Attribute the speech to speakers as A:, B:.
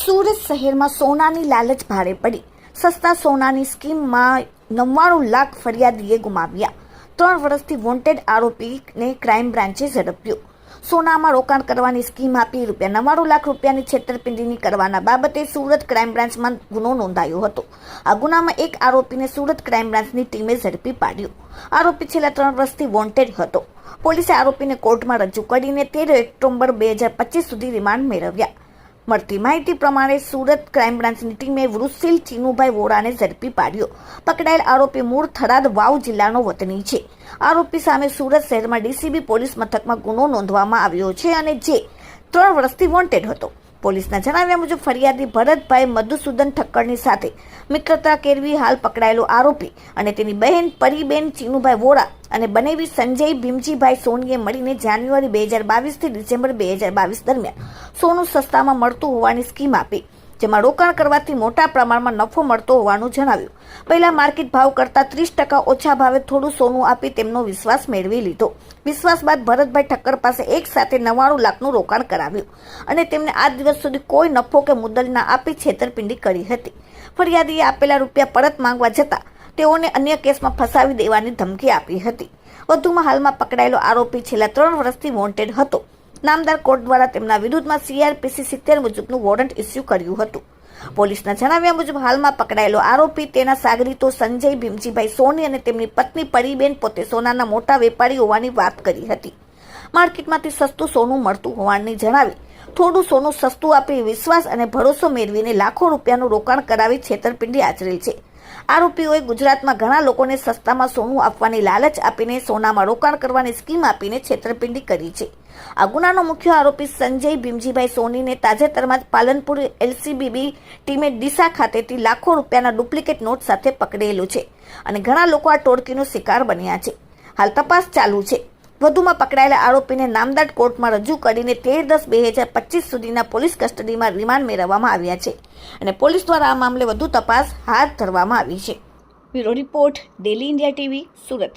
A: સુરત શહેરમાં સોનાની લાલચ ભારે પડી. સસ્તા સોનાની સ્કીમમાં નવ્વાણું લાખ ફરિયાદીએ ગુમાવ્યા. ત્રણ વર્ષથી વોન્ટેડ આરોપીને ક્રાઇમ બ્રાન્ચે ઝડપ્યો. સોનામાં રોકાણ કરવાની સ્કીમ આપી રૂપિયા નવ્વાણું લાખ રૂપિયાની છેતરપિંડીની કરવાના બાબતે સુરત ક્રાઇમ બ્રાન્ચમાં ગુનો નોંધાયો હતો. આ ગુનામાં એક આરોપીને સુરત ક્રાઇમ બ્રાન્ચની ટીમે ઝડપી પાડ્યો. આરોપી છેલ્લા ત્રણ વર્ષથી વોન્ટેડ હતો. પોલીસે આરોપીને કોર્ટમાં રજૂ કરીને તેર ઓક્ટોબર બે હજાર પચીસ સુધી રિમાન્ડ મેળવ્યા. મળતી માહિતી પ્રમાણે સુરત ક્રાઇમ બ્રાન્ચની ટીમે વૃષિલ ચીનુભાઈ વોરાને ઝડપી પાડ્યો. પકડાયેલ આરોપી મૂળ થરાદ વાવ જિલ્લાનો વતની છે. આરોપી સામે સુરત શહેરમાં ડીસીબી પોલીસ મથકમાં ગુનો નોંધવામાં આવ્યો છે અને જે ત્રણ વર્ષથી વોન્ટેડ હતો. પોલીસના જણાવ્યા મુજબ, ફરિયાદી ભરતભાઈ મધુસૂદન ઠક્કરની સાથે મિત્રતા કેળવી હાલ પકડાયેલો આરોપી અને તેની બહેન પરીબેન ચીનુભાઈ વોરા અને બનેવી સંજય ભીમજીભાઈ સોનીએ મળીને જાન્યુઆરી બે હજાર બાવીસથી ડિસેમ્બર બે હજાર બાવીસ દરમિયાન સોનું સસ્તામાં મળતું હોવાની સ્કીમ આપી. જેમાં રોકાણ કરવાથી મોટા પ્રમાણમાં નફો મળતો હોવાનું જણાવ્યું. પહેલા માર્કેટ ભાવ કરતાં ત્રીસ ટકા ઓછા ભાવે થોડું સોનું આપી તેમનો વિશ્વાસ મેળવી લીધો. વિશ્વાસ બાદ ભરતભાઈ ઠક્કર પાસે એક સાથે નવ્વાણું લાખનું રોકાણ કરાવ્યું અને તેમને આ દિવસ સુધી કોઈ નફો કે મુદ્દલ ના આપી છેતરપિંડી કરી હતી. ફરિયાદીએ આપેલા રૂપિયા પરત માંગવા જતાં તેઓને અન્ય કેસમાં ફસાવી દેવાની ધમકી આપી હતી. વધુમાં હાલમાં પકડાયેલો આરોપી છેલ્લા ત્રણ વર્ષથી વોન્ટેડ હતો. નામદાર કોર્ટ દ્વારા તેમના વિરુદ્ધમાં સીઆરપીસી સિત્તેર મુજબનું વોરંટ ઇસ્યુ કર્યું હતું. પોલીસના જણાવ્યા મુજબ હાલમાં પકડાયેલો આરોપી તેના સાગરીતો સંજય ભીમજીભાઈ સોની અને તેમની પત્ની પરીબેન પોતે સોનાના મોટા વેપારી હોવાની વાત કરી હતી. માર્કેટમાંથી સસ્તું સોનું મળતું હોવાની જણાવી, થોડું સોનું સસ્તું આપી વિશ્વાસ અને ભરોસો મેળવીને લાખો રૂપિયાનું રોકાણ કરાવી છેતરપિંડી આચરેલ છે. આરોપીઓએ ગુજરાતમાં ઘણા લોકોને સસ્તામાં સોનું આપવાની લાલચ આપીને સોનામાં રોકાણ કરવાની સ્કીમ આપીને છેતરપિંડી કરી છે. આ ગુનાનો મુખ્ય આરોપી સંજય ભીમજીભાઈ સોનીને તાજેતરમાં જ પાલનપુર એલસીબીબી ટીમે ડીસા ખાતેથી લાખો રૂપિયાના ડુપ્લિકેટ નોટ સાથે પકડેલું છે અને ઘણા લોકો આ ટોળકીનો શિકાર બન્યા છે. હાલ તપાસ ચાલુ છે. વધુમાં પકડાયેલા આરોપીને નામદાર કોર્ટમાં રજૂ કરીને તેર દસ બે હજાર પચીસ સુધીના પોલીસ કસ્ટડીમાં રિમાન્ડ મેળવવામાં આવ્યા છે અને પોલીસ દ્વારા આ મામલે વધુ તપાસ હાથ ધરવામાં આવી છે. Bureau report, daily India TV, Surat.